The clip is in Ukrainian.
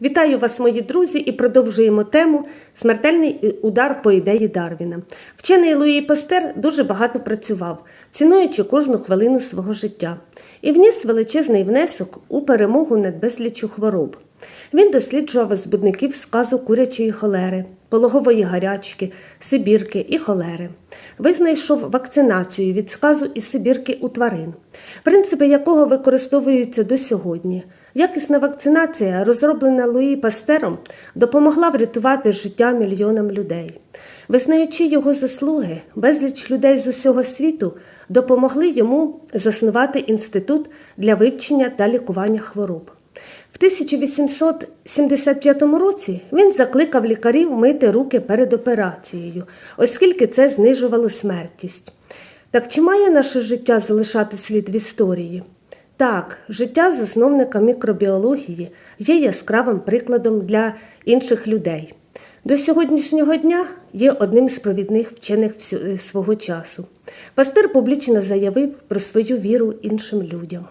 Вітаю вас, мої друзі, і продовжуємо тему Смертельний удар по ідеї Дарвіна. Вчений Луї Пастер дуже багато працював, цінуючи кожну хвилину свого життя, і вніс величезний внесок у перемогу над безліччю хвороб. Він досліджував збудників сказу курячої холери, пологової гарячки, сибірки і холери. Визнайшов вакцинацію від сказу і сибірки у тварин, принципи якого використовуються до сьогодні. Якісна вакцинація, розроблена Луї Пастером, допомогла врятувати життя мільйонам людей. Визнаючи його заслуги, безліч людей з усього світу допомогли йому заснувати інститут для вивчення та лікування хвороб. В 1875 році він закликав лікарів мити руки перед операцією, оскільки це знижувало смертність. Так чи має наше життя залишати слід в історії? Так, життя засновника мікробіології є яскравим прикладом для інших людей. До сьогоднішнього дня є одним з провідних вчених свого часу. Пастир публічно заявив про свою віру іншим людям.